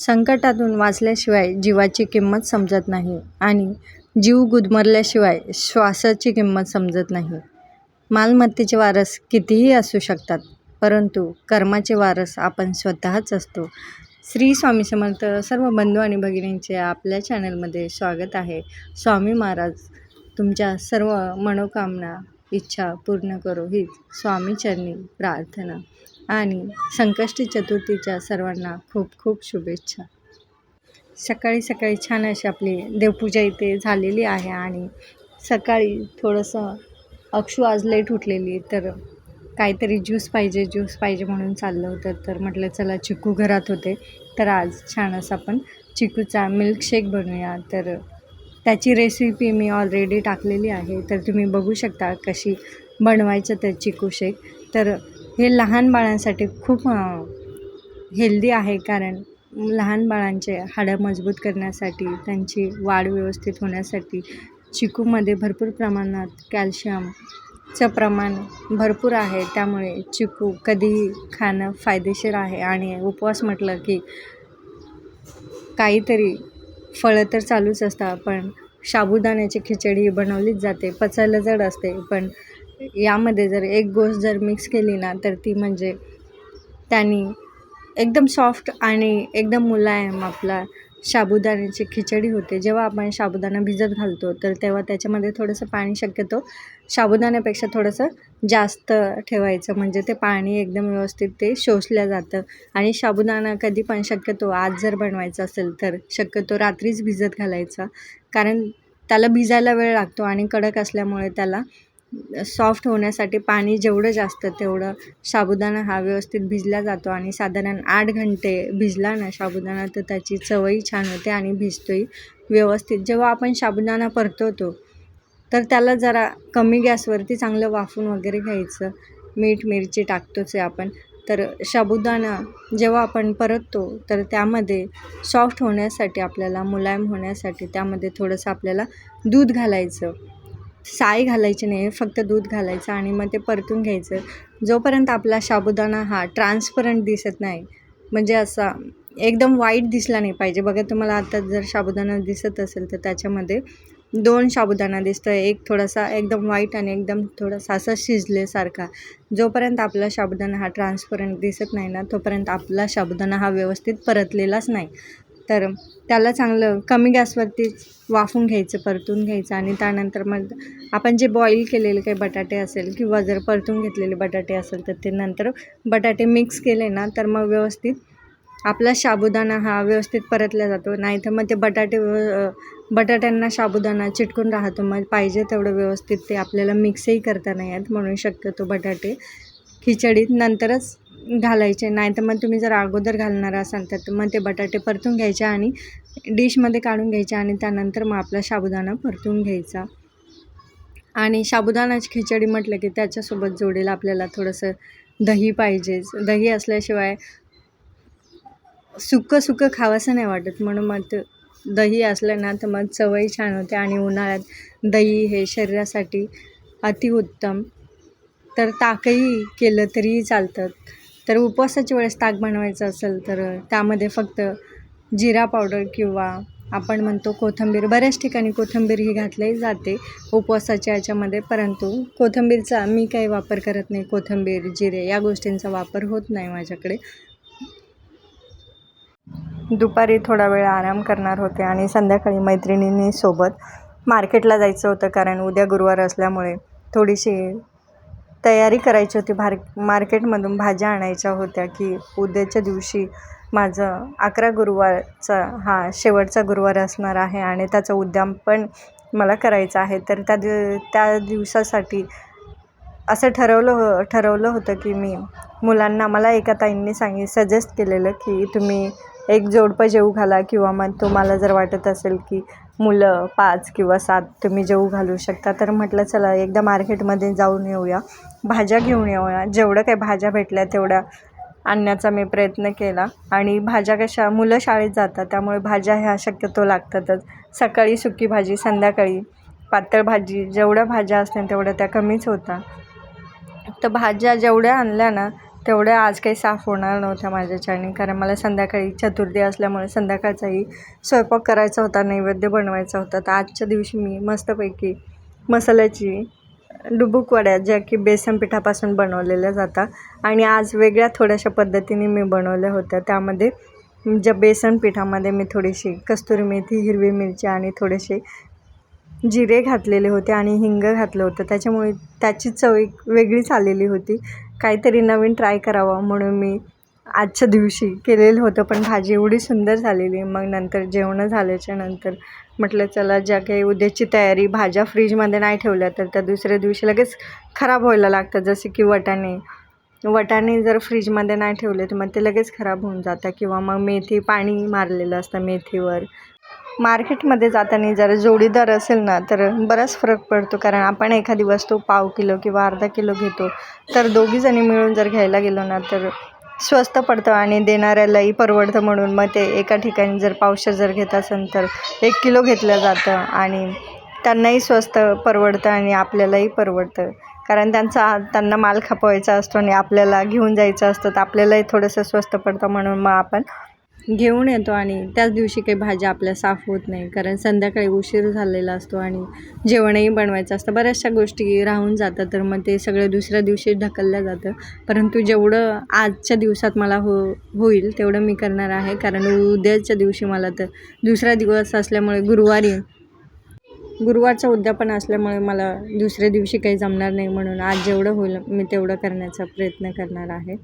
संकटातून वाचल्याशिवाय जीवाची किंमत समजत नाही आणि जीव गुदमरल्याशिवाय श्वासाची किंमत समजत नाही. मालमत्तेचे वारस कितीही असू शकतात परंतु कर्माचे वारस आपण स्वतःच असतो. श्री स्वामी समर्थ सर्व बंधू आणि भगिनींचे आपल्या चॅनलमध्ये स्वागत आहे. स्वामी महाराज तुमच्या सर्व मनोकामना इच्छा पूर्ण करो हीच स्वामीचरणी प्रार्थना. आणि संकष्टी चतुर्थीच्या सर्वांना खूप खूप शुभेच्छा. सकाळी सकाळी छान अशी आपली देवपूजा इथे झालेली आहे आणि सकाळी थोडंसं अक्षू आज लेट उठलेली तर काहीतरी ज्यूस पाहिजे ज्यूस पाहिजे म्हणून चाललं होतं तर म्हटलं चला चिकू घरात होते तर आज छान असं आपण चिकूचा मिल्कशेक बनवूया. तर त्याची रेसिपी मी ऑलरेडी टाकलेली आहे. तर तुम्ही बघू शकता कशी बनवायचं तर चिकू शेक. तर हे लहान बाळांसाठी खूप हेल्दी आहे कारण लहान बाळांचे हाडं मजबूत करण्यासाठी त्यांची वाढ व्यवस्थित होण्यासाठी चिकूमध्ये भरपूर प्रमाणात कॅल्शियमचं प्रमाण भरपूर आहे. त्यामुळे चिकू कधीही खाणं फायदेशीर आहे. आणि उपवास म्हटलं की काहीतरी फळं तर चालूच असतात पण साबुदाण्याची खिचडी बनवलीच जाते पचायला जड असते. पण यामध्ये जर एक गोष्ट जर मिक्स केली ना तर ती म्हणजे त्यानी एकदम सॉफ्ट आणि एकदम मुलायम आपला साबुदाण्याची खिचडी होते. जेव्हा आपण साबुदाणा भिजत घालतो तर तेव्हा त्याच्यामध्ये थोडंसं पाणी शक्यतो साबुदाण्यापेक्षा थोडंसं जास्त ठेवायचं. म्हणजे ते पाणी एकदम व्यवस्थित ते शोषलं जातं. आणि साबुदाणा कधी पण शक्यतो आज जर बनवायचा असेल तर शक्यतो रात्रीच भिजत घालायचा. कारण त्याला भिजायला वेळ लागतो आणि कडक असल्यामुळे त्याला सॉफ्ट होण्यासाठी पाणी जेवढं जास्त तेवढं साबुदाणा हा व्यवस्थित भिजला जातो आणि साधारण आठ घंटे भिजला ना साबुदाणा तर त्याची चवही छान होते आणि भिजतोही व्यवस्थित. जेव्हा आपण साबुदाणा परतवतो तर त्याला जरा कमी गॅसवरती चांगलं वाफून वगैरे घ्यायचं. मीठ मिरची टाकतोच आहे आपण. तर साबुदाणा जेव्हा आपण परततो तर त्यामध्ये सॉफ्ट होण्यासाठी आपल्याला मुलायम होण्यासाठी त्यामध्ये थोडंसं आपल्याला दूध घालायचं. साय घालायची नाही फक्त दूध घालायचं आणि मग ते परतून घ्यायचं. जोपर्यंत आपला साबुदाणा हा ट्रान्सपरंट दिसत नाही म्हणजे असा एकदम वाईट दिसला नाही पाहिजे. बघा तुम्हाला आता जर साबुदाणा दिसत असेल तर त्याच्यामध्ये दोन साबुदाणा दिसतो एक थोडासा एकदम वाईट आणि एकदम थोडासा असा शिजलेसारखा जोपर्यंत आपला साबुदाणा हा ट्रान्सपरंट दिसत नाही ना तोपर्यंत आपला साबुदाणा हा व्यवस्थित परतलेलाच नाही. तर त्याला चांगलं कमी गॅसवरतीच वाफून घ्यायचं परतून घ्यायचं आणि त्यानंतर मग आपण जे बॉईल केलेले काही बटाटे असेल किंवा जर परतून घेतलेले बटाटे असेल तर ते नंतर बटाटे मिक्स केले ना तर मग व्यवस्थित आपला साबुदाणा हा व्यवस्थित परतला जातो. नाही तर मग ते बटाटे बटाट्यांना साबुदाणा चिटकून राहतो. मग पाहिजे तेवढं व्यवस्थित ते आपल्याला मिक्सही करता नाही येत म्हणून शक्यतो बटाटे खिचडीत नंतरच घालायचे. नाही तर मग तुम्ही जर अगोदर घालणार असाल तर मग ते बटाटे परतून घ्यायचे आणि डिशमध्ये काढून घ्यायचे आणि त्यानंतर मग आपला साबुदाणा परतून घ्यायचा. आणि साबुदाणाची खिचडी म्हटलं की त्याच्यासोबत जोडीला आपल्याला थोडंसं दही पाहिजेच दही असल्याशिवाय सुकं सुकं खावंसं नाही वाटत. म्हणून मग दही असलं ना तर मग चवही छान होते आणि उन्हाळ्यात दही हे शरीरासाठी अतिउत्तम. तर ताकही केलं तरीही चालतं. तर उपवासाच्या वेळेस ताक बनवायचं असेल तर त्यामध्ये फक्त जिरा पावडर किंवा आपण म्हणतो कोथिंबीर बऱ्याच ठिकाणी कोथिंबीर ही घातली जाते उपवासाच्या याच्यामध्ये. परंतु कोथिंबीरचा मी काही वापर करत नाही. कोथिंबीर जिरे या गोष्टींचा वापर होत नाही माझ्याकडे. दुपारी थोडा वेळ आराम करणार होते आणि संध्याकाळी मैत्रिणींनी सोबत मार्केटला जायचं होतं कारण उद्या गुरुवार असल्यामुळे थोडीशी तयारी करायची होती. भार मार्केटमधून भाज्या आणायच्या होत्या की उद्याच्या दिवशी माझं अकरा गुरुवारचा हा शेवटचा गुरुवार असणार आहे आणि त्याचं उद्याम पण मला करायचं आहे. तर त्या दिव त्या दिवसासाठी असं ठरवलं हो ठरवलं होतं की मी मुलांना मला एका ताईंनी सांगित सजेस्ट केलेलं की तुम्ही एक जोडपं जेवू घाला किंवा मग तुम्हाला जर वाटत असेल की मुलं पाच किंवा सात तुम्ही जेवू घालू शकता तर म्हटलं चला एकदा मार्केटमध्ये जाऊन येऊया. भाज्या घेऊन येऊया. जेवढं काही भाज्या भेटल्या तेवढ्या आणण्याचा मी प्रयत्न केला. आणि भाज्या कशा मुलं शाळेत जातात त्यामुळे भाज्या ह्या शक्यतो लागतातच. सकाळी सुकी भाजी संध्याकाळी पातळ भाजी जेवढ्या भाज्या असतील तेवढ्या त्या कमीच होता तर भाज्या जेवढ्या आणल्या ना तेवढ्या आज काही साफ होणार नव्हत्या माझ्याच्याने कारण मला संध्याकाळी चतुर्थी असल्यामुळे संध्याकाळचाही स्वयंपाक करायचा होता नैवेद्य बनवायचा होता. तर आजच्या दिवशी मी मस्तपैकी मसाल्याची डुबुक वड्या ज्या की बेसन पिठापासून बनवलेल्या जातात आणि आज वेगळ्या थोड्याशा पद्धतीने मी बनवल्या होत्या. त्यामध्ये ज्या बेसन पिठामध्ये मी थोडीशी कस्तुरी मेथी हिरवी मिरची आणि थोडेसे जिरे घातलेले होते आणि हिंग घातलं होतं. त्याच्यामुळे त्याची चव एक वेगळीच आलेली होती. काहीतरी नवीन ट्राय करावं म्हणून मी आजच्या दिवशी केलेलं होतं पण भाजी एवढी सुंदर झालेली मग नंतर जेवणं झाल्याच्यानंतर म्हटलं चला ज्या काही उद्याची तयारी भाज्या फ्रीजमध्ये नाही ठेवल्या तर त्या दुसऱ्या दिवशी लगेच खराब व्हायला लागतात. जसे की वटाणे वटाणे जर फ्रीजमध्ये नाही ठेवले तर मग ते लगेच खराब होऊन जातं किंवा मग मेथी पाणी मारलेलं असतं मेथीवर. मार्केटमध्ये जाताना जर जोडीदार असेल ना तर बराच फरक पडतो. कारण आपण एखादी वस्तू पाव किलो किंवा अर्धा किलो घेतो तर दोघीजणी मिळून जर घ्यायला गेलो ना तर स्वस्त पडतं आणि देणाऱ्यालाही परवडतं. म्हणून मग ते एका ठिकाणी जर पावशे जर घेत असेल तर एक किलो घेतलं जातं आणि त्यांनाही स्वस्त परवडतं आणि आपल्यालाही परवडतं. कारण त्यांचा त्यांना माल खपवायचा असतो आणि आपल्याला घेऊन जायचं असतं तर आपल्यालाही थोडंसं स्वस्त पडतं म्हणून मग आपण घेऊन येतो आणि त्याच दिवशी काही भाज्या आपल्या साफ होत नाही. कारण संध्याकाळी उशीर झालेला असतो आणि जेवणही बनवायचं असतं. बऱ्याचशा गोष्टी राहून जातात तर मग ते सगळं दुसऱ्या दिवशी ढकललं जातं. परंतु जेवढं आजच्या दिवसात मला हो होईल तेवढं मी करणार आहे. कारण उद्याच्या दिवशी मला तर दुसरा दिवस असल्यामुळे गुरुवारी गुरुवारचं उद्यापन असल्यामुळे मला दुसऱ्या दिवशी काही जमणार नाही म्हणून आज जेवढं होईल मी तेवढं करण्याचा प्रयत्न करणार आहे.